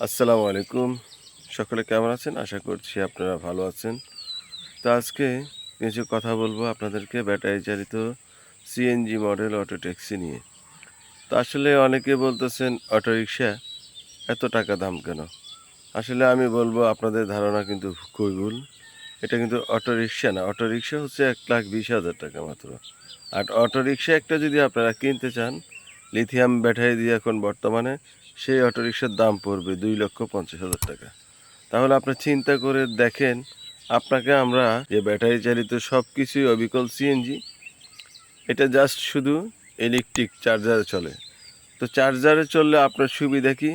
আসসালামু আলাইকুম। সকলে কেমন আছেন? আশা করছি আপনারা ভালো আছেন। তো আজকে কিছু কথা বলব আপনাদেরকে ব্যাটারি চালিত সিএনজি মডেল অটো ট্যাক্সি নিয়ে। তো আসলে অনেকে বলতেছেন অটো রিক্সা এত টাকা দাম কেন? আসলে আমি বলব, আপনাদের ধারণা কিন্তু খুবই ভুল। এটা কিন্তু অটো রিক্সা না। অটো রিক্সা হচ্ছে এক লাখ বিশ হাজার টাকা মাত্র। আর অটো রিক্সা একটা যদি আপনারা কিনতে চান লিথিয়াম ব্যাটারি দিয়ে এখন বর্তমানে সেই অটোরিকশার দাম পড়বে দুই লক্ষ পঞ্চাশ হাজার টাকা। তাহলে আপনি চিন্তা করে দেখেন, আপনাকে আমরা যে ব্যাটারি চালিত সব কিছুই অবিকল সিএনজি এটা জাস্ট শুধু ইলেকট্রিক চার্জারে চলে। তো চার্জারে চললে আপনার সুবিধা কি?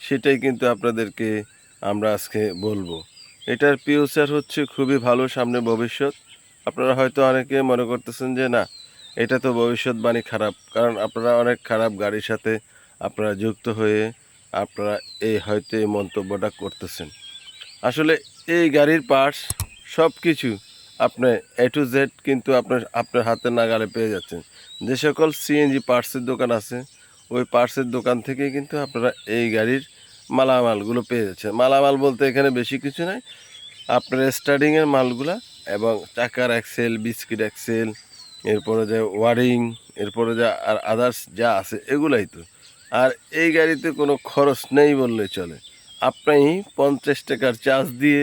সেটাই কিন্তু আপনাদেরকে আমরা আজকে বলব। এটার ফিউচার হচ্ছে খুবই ভালো সামনে ভবিষ্যৎ। আপনারা হয়তো অনেকে মনে করতেছেন যে না এটা তো ভবিষ্যৎবাণী খারাপ, কারণ আপনারা অনেক খারাপ গাড়ির সাথে আপনারা যুক্ত হয়ে আপনারা এই হয়তো এই মন্তব্যটা করতেছেন। আসলে এই গাড়ির পার্টস সব কিছু আপনি এ টু জেড কিন্তু আপনার আপনার হাতে নাগালে পেয়ে যাচ্ছেন। যে সকল সিএনজি পার্টসের দোকান আছে, ওই পার্টসের দোকান থেকে কিন্তু আপনারা এই গাড়ির মালামালগুলো পেয়ে যাচ্ছেন। মালামাল বলতে এখানে বেশি কিছু নয় আপনার স্টার্টিংয়ের মালগুলা এবং চাকার অ্যাক্সেল বিস্কিট অ্যাক্সেল এরপরে যে ওয়ারিং, এরপরে যা আর আদার্স যা আছে এগুলাই তো। আর এই গাড়িতে কোনো খরচ নেই বললে চলে। আপনি পঞ্চাশ টাকার চার্জ দিয়ে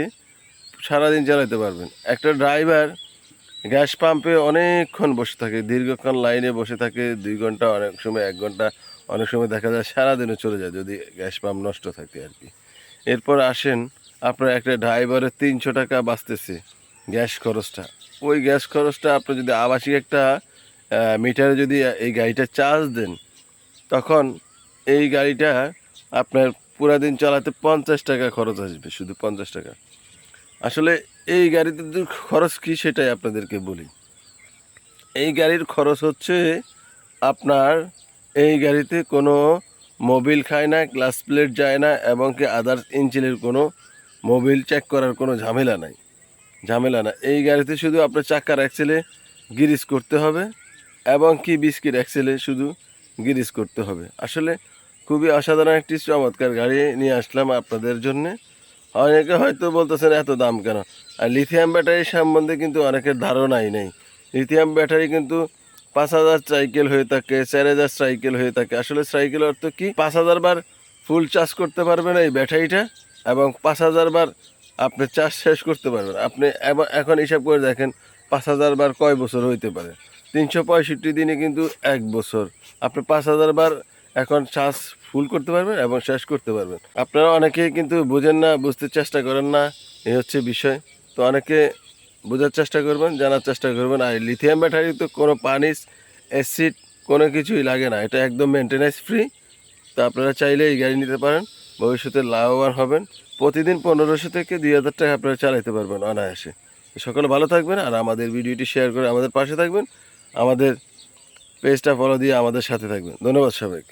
সারাদিন চালাতে পারবেন। একটা ড্রাইভার গ্যাস পাম্পে অনেকক্ষণ বসে থাকে, দীর্ঘক্ষণ লাইনে বসে থাকে, দুই ঘণ্টা অনেক সময়, এক ঘণ্টা অনেক সময় দেখা যায় সারাদিনে চলে যায় যদি গ্যাস পাম্প নষ্ট থাকে আর কি। এরপর আসেন, আপনার একটা ড্রাইভারের তিনশো টাকা বাঁচতেছে। গ্যাস খরচটা। ওই গ্যাস খরচটা আপনি যদি আবাসিক একটা মিটারে যদি এই গাড়িটা চার্জ দেন, তখন এই গাড়িটা আপনার পুরা দিন চালাতে পঞ্চাশ টাকা খরচ আসবে, শুধু পঞ্চাশ টাকা। আসলে এই গাড়িতে খরচ কী সেটাই আপনাদেরকে বলি। এই গাড়ির খরচ হচ্ছে আপনার এই গাড়িতে কোনো মোবিল খায় না, গ্লাস প্লেট যায় না, এবং কি আদার্স ইঞ্জিনের কোনো মোবিল চেক করার কোনো ঝামেলা নাই। ঝামেলা না। এই গাড়িতে শুধু আপনার চাকার অ্যাক্সেলে গিরিজ করতে হবে এবং কি বিস্কিট অ্যাক্সেলে শুধু গিরিজ করতে হবে। আসলে খুবই অসাধারণ একটি চমৎকার গাড়ি নিয়ে আসলাম আপনাদের জন্য। অনেকে হয়তো বলতেছেন, এত দাম কেন? আর লিথিয়াম ব্যাটারি সম্বন্ধে কিন্তু অনেকের ধারণাই নেই। লিথিয়াম ব্যাটারি কিন্তু পাঁচ হাজার সাইকেল হয়ে থাকে, চার হাজার সাইকেল হয়ে থাকে। আসলে সাইকেল অর্থ কি? পাঁচ হাজার বার ফুল চার্জ করতে পারবেন এই ব্যাটারিটা এবং পাঁচ হাজার বার আপনি চার্জ শেষ করতে পারবেন। আপনি এখন হিসাব করে দেখেন পাঁচ হাজার বার কয় বছর হইতে পারে। তিনশো পঁয়ষট্টি দিনে কিন্তু এক বছর। আপনি পাঁচ হাজার বার এখন চার্জ ফুল করতে পারবেন এবং শেষ করতে পারবেন। আপনারা অনেকেই কিন্তু বোঝেন না, বুঝতে চেষ্টা করেন না এই হচ্ছে বিষয়। তো অনেকে বোঝার চেষ্টা করবেন, জানার চেষ্টা করবেন। আর লিথিয়াম ব্যাটারি তো কোনো পানি অ্যাসিড কোনো কিছুই লাগে না। এটা একদম মেনটেন্যান্স ফ্রি তো আপনারা চাইলে এই গাড়ি নিতে পারেন। ভবিষ্যতে লাভবান হবেন। প্রতিদিন পনেরোশো থেকে দুই হাজার টাকা আপনারা চালাইতে পারবেন অনায়াসে। সকলে ভালো থাকবেন আর আমাদের ভিডিওটি শেয়ার করে আমাদের পাশে থাকবেন। আমাদের পেজটা ফলো দিয়ে আমাদের সাথে থাকবেন। ধন্যবাদ সবাইকে।